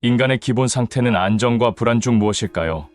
인간의 기본 상태는 안정과 불안 중 무엇일까요?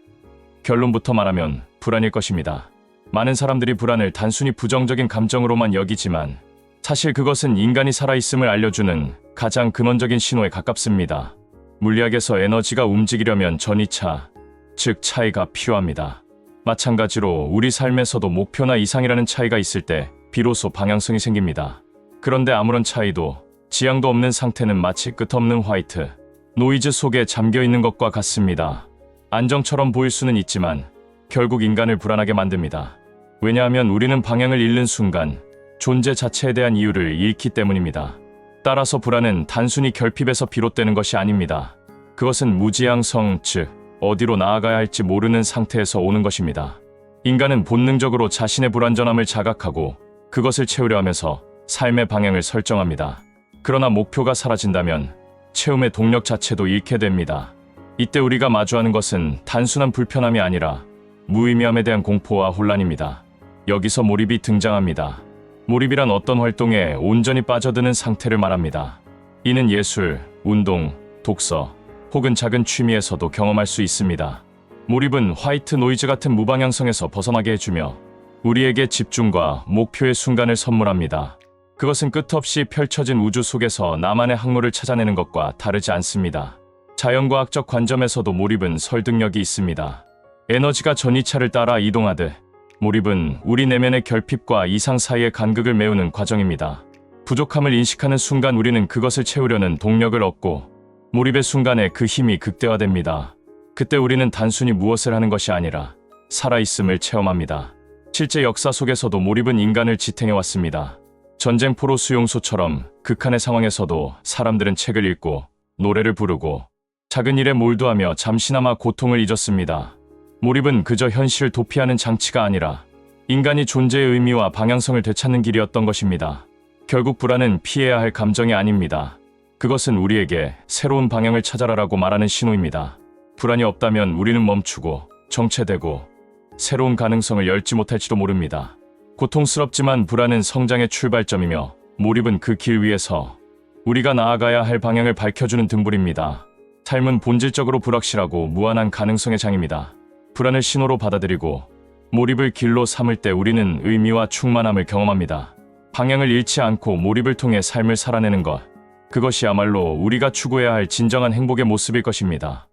결론부터 말하면 불안일 것입니다. 많은 사람들이 불안을 단순히 부정적인 감정으로만 여기지만 사실 그것은 인간이 살아있음을 알려주는 가장 근원적인 신호에 가깝습니다. 물리학에서 에너지가 움직이려면 전이차, 즉 차이가 필요합니다. 마찬가지로 우리 삶에서도 목표나 이상이라는 차이가 있을 때 비로소 방향성이 생깁니다. 그런데 아무런 차이도 지향도 없는 상태는 마치 끝없는 화이트, 노이즈 속에 잠겨 있는 것과 같습니다. 안정처럼 보일 수는 있지만 결국 인간을 불안하게 만듭니다. 왜냐하면 우리는 방향을 잃는 순간 존재 자체에 대한 이유를 잃기 때문입니다. 따라서 불안은 단순히 결핍에서 비롯되는 것이 아닙니다. 그것은 무지향성, 즉, 어디로 나아가야 할지 모르는 상태에서 오는 것입니다. 인간은 본능적으로 자신의 불완전함을 자각하고 그것을 채우려 하면서 삶의 방향을 설정합니다. 그러나 목표가 사라진다면 채움의 동력 자체도 잃게 됩니다. 이때 우리가 마주하는 것은 단순한 불편함이 아니라 무의미함에 대한 공포와 혼란입니다. 여기서 몰입이 등장합니다. 몰입이란 어떤 활동에 온전히 빠져드는 상태를 말합니다. 이는 예술, 운동, 독서, 혹은 작은 취미에서도 경험할 수 있습니다. 몰입은 화이트 노이즈 같은 무방향성에서 벗어나게 해주며 우리에게 집중과 목표의 순간을 선물합니다. 그것은 끝없이 펼쳐진 우주 속에서 나만의 항로를 찾아내는 것과 다르지 않습니다. 자연과학적 관점에서도 몰입은 설득력이 있습니다. 에너지가 전이차를 따라 이동하듯 몰입은 우리 내면의 결핍과 이상 사이의 간극을 메우는 과정입니다. 부족함을 인식하는 순간 우리는 그것을 채우려는 동력을 얻고 몰입의 순간에 그 힘이 극대화됩니다. 그때 우리는 단순히 무엇을 하는 것이 아니라 살아있음을 체험합니다. 실제 역사 속에서도 몰입은 인간을 지탱해왔습니다. 전쟁포로 수용소처럼 극한의 상황에서도 사람들은 책을 읽고 노래를 부르고 작은 일에 몰두하며 잠시나마 고통을 잊었습니다. 몰입은 그저 현실을 도피하는 장치가 아니라 인간이 존재의 의미와 방향성을 되찾는 길이었던 것입니다. 결국 불안은 피해야 할 감정이 아닙니다. 그것은 우리에게 새로운 방향을 찾아라라고 말하는 신호입니다. 불안이 없다면 우리는 멈추고 정체되고 새로운 가능성을 열지 못할지도 모릅니다. 고통스럽지만 불안은 성장의 출발점이며 몰입은 그 길 위에서 우리가 나아가야 할 방향을 밝혀주는 등불입니다. 삶은 본질적으로 불확실하고 무한한 가능성의 장입니다. 불안을 신호로 받아들이고 몰입을 길로 삼을 때 우리는 의미와 충만함을 경험합니다. 방향을 잃지 않고 몰입을 통해 삶을 살아내는 것. 그것이야말로 우리가 추구해야 할 진정한 행복의 모습일 것입니다.